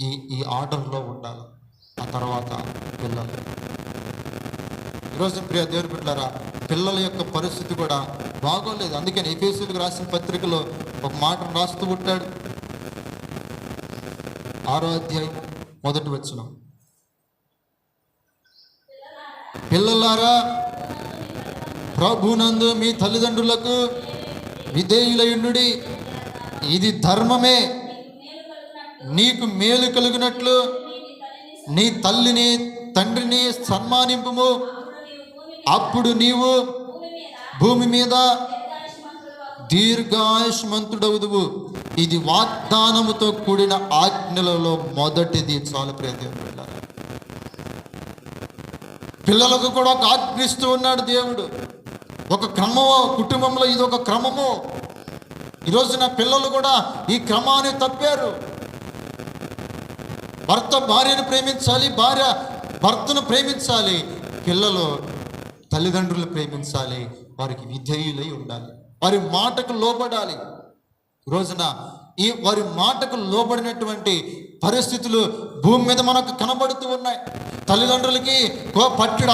ఈ ఈ ఆర్డర్లో ఉండాలి. ఆ తర్వాత పిల్లలు. ఈరోజు ప్రియ దేవుని బిడ్డారా పిల్లల యొక్క పరిస్థితి కూడా బాగోలేదు. అందుకని ఎఫీసులకు రాసిన పత్రికలో ఒక మాట రాస్తూ ఉంటాడు. ఆరో అధ్యాయం మొదటి వచ్చిన పిల్లలారా ప్రభునందు మీ తల్లిదండ్రులకు విధేయులయుండుడి. ఇది ధర్మమే. నీకు మేలు కలిగినట్లు నీ తల్లిని తండ్రిని సన్మానింపుము. అప్పుడు నీవు భూమి మీద దీర్ఘాయుష్మంతుడవుదువు. ఇది వాగ్దానముతో కూడిన ఆజ్ఞలలో మొదటిది. చాలు ప్రియ పిల్లలకు కూడా ఒక ఆజ్ఞిస్తూ ఉన్నాడు దేవుడు. ఒక క్రమము కుటుంబంలో ఇది ఒక క్రమము. ఈరోజు నా పిల్లలు కూడా ఈ క్రమాన్ని తప్పారు. భర్త భార్యను ప్రేమించాలి భార్య భర్తను ప్రేమించాలి పిల్లలు తల్లిదండ్రులు ప్రేమించాలి వారికి విధేయులై ఉండాలి. వారి మాటకు లోబడాలి. రోజున ఈ వారి మాటకు లోబడినటువంటి పరిస్థితులు భూమి మీద మనకు కనబడుతూ ఉన్నాయి. తల్లిదండ్రులకి కో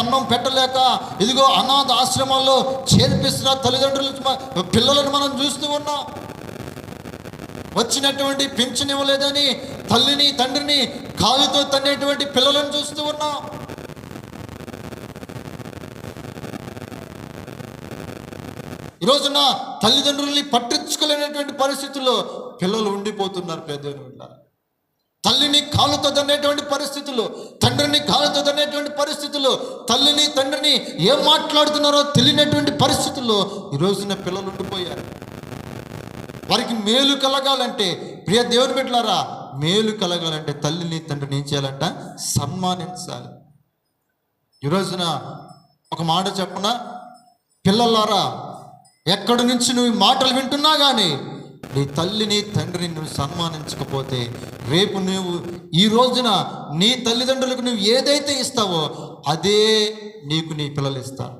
అన్నం పెట్టలేక ఇదిగో అనాథ ఆశ్రమాల్లో చేర్పిస్తున్న తల్లిదండ్రులు పిల్లలను మనం చూస్తూ ఉన్నాం. వచ్చినటువంటి పింఛన్ ఇవ్వలేదని తల్లిని తండ్రిని కాలుతో తన్నేటువంటి పిల్లలను చూస్తూ ఉన్నాం. ఈ రోజున తల్లిదండ్రుల్ని పట్టించుకోలేనటువంటి పరిస్థితుల్లో పిల్లలు ఉండిపోతున్నారు పెద్దలు తల్లిని కాలుతో తన్నేటువంటి పరిస్థితులు తండ్రిని కాలుతో తన్నేటువంటి పరిస్థితులు తల్లిని తండ్రిని ఏం మాట్లాడుతున్నారో తెలియనటువంటి పరిస్థితుల్లో ఈ రోజున పిల్లలు ఉండిపోయారు. వారికి మేలు కలగాలంటే ప్రియ దేవుని బిడ్డలారా మేలు కలగాలంటే తల్లిని తండ్రిని ఏం చేయాలంట? సన్మానించాలి. ఈ రోజున ఒక మాట చెప్పన? పిల్లలారా ఎక్కడి నుంచి నువ్వు మాటలు వింటున్నా కానీ నీ తల్లిని తండ్రిని నువ్వు సన్మానించకపోతే రేపు నువ్వు ఈ రోజున నీ తల్లిదండ్రులకు నువ్వు ఏదైతే ఇస్తావో అదే నీకు నీ పిల్లలు ఇస్తారు.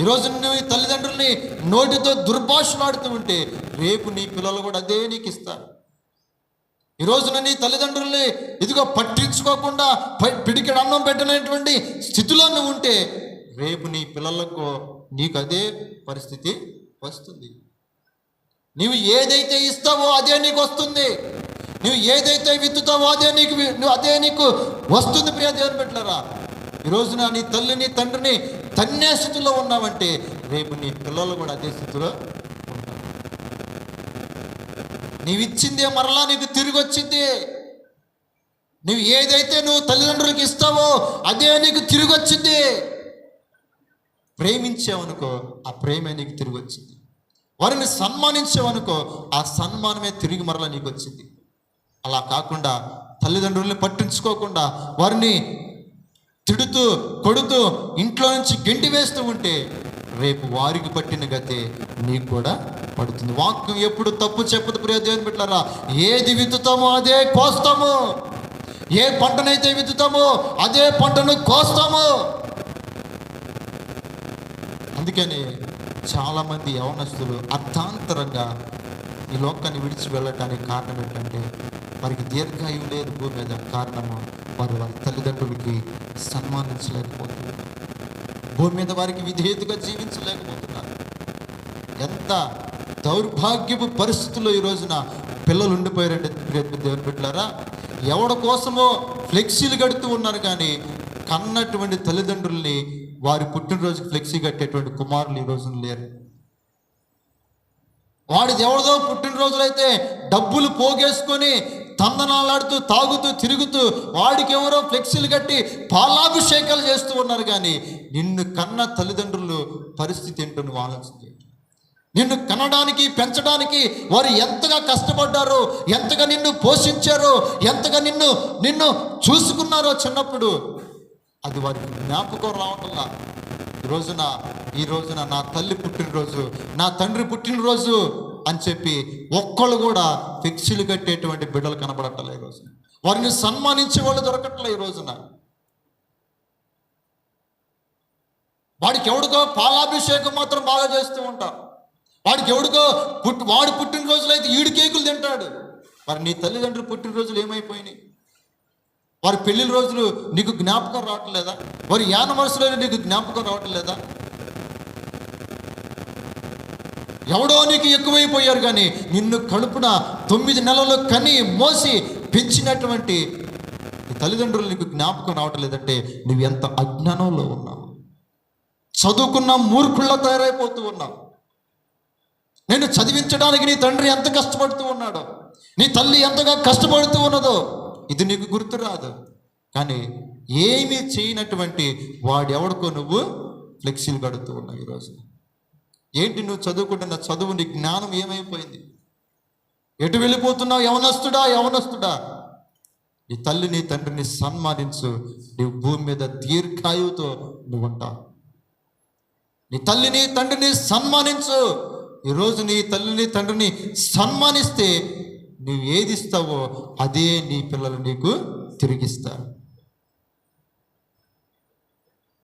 ఈరోజు నువ్వు తల్లిదండ్రుల్ని నోటితో దుర్భాషలాడుతూ ఉంటే రేపు నీ పిల్లలు కూడా అదే నీకు ఇస్తారు. ఈ రోజున నీ తల్లిదండ్రుల్ని ఇదిగో పట్టించుకోకుండా పిడికిడ అన్నం పెట్టినటువంటి స్థితిలో నువ్వు ఉంటే రేపు నీ పిల్లలకు నీకు అదే పరిస్థితి వస్తుంది. నువ్వు ఏదైతే ఇస్తావో అదే నీకు వస్తుంది. నువ్వు ఏదైతే విత్తుతావో అదే నీకు నువ్వు అదే నీకు వస్తుంది ప్రియ దేవుని పెట్టలరా ఈ రోజున నీ తల్లిని తండ్రిని తన్నే స్థితిలో ఉన్నావంటే రేపు నీ పిల్లలు కూడా అదే స్థితిలో ఉంటారు. నీవిచ్చిందే మరలా నీకు తిరిగి వచ్చింది నువ్వు ఏదైతే నువ్వు తల్లిదండ్రులకు ఇస్తావో అదే నీకు తిరిగి వచ్చింది ప్రేమించావనుకో ఆ ప్రేమే నీకు తిరిగి వచ్చింది వారిని సన్మానించావనుకో ఆ సన్మానమే తిరిగి మరలా నీకు వచ్చింది అలా కాకుండా తల్లిదండ్రుల్ని పట్టించుకోకుండా వారిని తిడుతూ కొడుతూ ఇంట్లో నుంచి గెంటి వేస్తూ ఉంటే రేపు వారికి పట్టిన గతే నీకు కూడా పడుతుంది. వాక్యం ఎప్పుడు తప్పు చెప్పదు ప్రయోజనం పెట్టారా ఏది విత్తుతామో అదే కోస్తాము. ఏ పంటనైతే విత్తుతామో అదే పంటను కోస్తాము. అందుకని చాలామంది యవనస్తులు అర్థాంతరంగా ఈ లోకాన్ని విడిచి వెళ్ళటానికి కారణం ఏంటంటే వారికి దీర్ఘాయువు లేదు భూమి మీద కారణము వారు వారి తల్లిదండ్రులకి సన్మానించలేకపోతున్నారు. భూమి మీద వారికి విధేయతగా జీవించలేకపోతున్నారు. ఎంత దౌర్భాగ్యపు పరిస్థితుల్లో ఈ రోజున పిల్లలు ఉండిపోయారంటే దేవుని బిడ్డలారా? ఎవడి కోసమో ఫ్లెక్సీలు కడుతూ ఉన్నారు కానీ కన్నటువంటి తల్లిదండ్రుల్ని వారి పుట్టినరోజుకి ఫ్లెక్సీ కట్టేటువంటి కుమారులు ఈ రోజున లేరు. వాడిది ఎవరిదో పుట్టినరోజులైతే డబ్బులు పోగేసుకొని తందనాలాడుతూ తాగుతూ తిరుగుతూ వాడికి ఎవరో ఫ్లెక్సీలు కట్టి పాలాభిషేకాలు చేస్తూ ఉన్నారు కానీ నిన్ను కన్న తల్లిదండ్రులు పరిస్థితి ఏంటో నువ్వు ఆలోచించే నిన్ను కనడానికి పెంచడానికి వారు ఎంతగా కష్టపడ్డారో ఎంతగా నిన్ను పోషించారో ఎంతగా నిన్ను నిన్ను చూసుకున్నారో చిన్నప్పుడు అది వారికి జ్ఞాపకం రావటంలా ఈ రోజున ఈ రోజున నా తల్లి పుట్టినరోజు నా తండ్రి పుట్టినరోజు అని చెప్పి ఒక్కళ్ళు కూడా ఫిక్స్లు కట్టేటువంటి బిడ్డలు కనబడట్లే ఈ రోజున వారిని సన్మానించే వాళ్ళు దొరకట్లే ఈ రోజున. వాడికి ఎవడికో పాలాభిషేకం మాత్రం బాగా చేస్తూ ఉంటారు వాడికి ఎవడికో పుట్టి వాడు పుట్టినరోజులు అయితే ఈడు కేకులు తింటాడు. మరి నీ తల్లిదండ్రులు పుట్టినరోజులు ఏమైపోయినాయి? వారి పెళ్ళి రోజులు నీకు జ్ఞాపకం రావట్లేదా? వారి యానవర్సులో నీకు జ్ఞాపకం రావట్లేదా? ఎవడో నీకు ఎక్కువైపోయారు కానీ నిన్ను కడుపున తొమ్మిది నెలలు కని మోసి పెంచినటువంటి తల్లిదండ్రులు నీకు జ్ఞాపకం రావటం లేదంటే నువ్వు ఎంత అజ్ఞానంలో ఉన్నావు. చదువుకున్న మూర్ఖుల్లో తయారైపోతూ ఉన్నావు. నేను చదివించడానికి నీ తండ్రి ఎంత కష్టపడుతూ ఉన్నాడో నీ తల్లి ఎంతగా కష్టపడుతూ ఉన్నదో ఇది నీకు గుర్తు రాదు. కానీ ఏమీ చేయనటువంటి వాడెవడికో నువ్వు ఫ్లెక్సీలు కడుతూ ఉన్నావు ఈరోజు ఏంటి నువ్వు చదువుకుంటున్న చదువు నీ జ్ఞానం ఏమైపోయింది? ఎటు వెళ్ళిపోతున్నావు? యవనస్తుడా? యవనస్తుడా? నీ తల్లి నీ తండ్రిని సన్మానించు. నీ భూమి మీద దీర్ఘాయువుతో నువ్వు ఉంటావు నీ తల్లిని తండ్రిని సన్మానించు. ఈరోజు నీ తల్లిని తండ్రిని సన్మానిస్తే నువ్వు ఏది ఇస్తావో అదే నీ పిల్లలు నీకు తిరిగిస్తారు.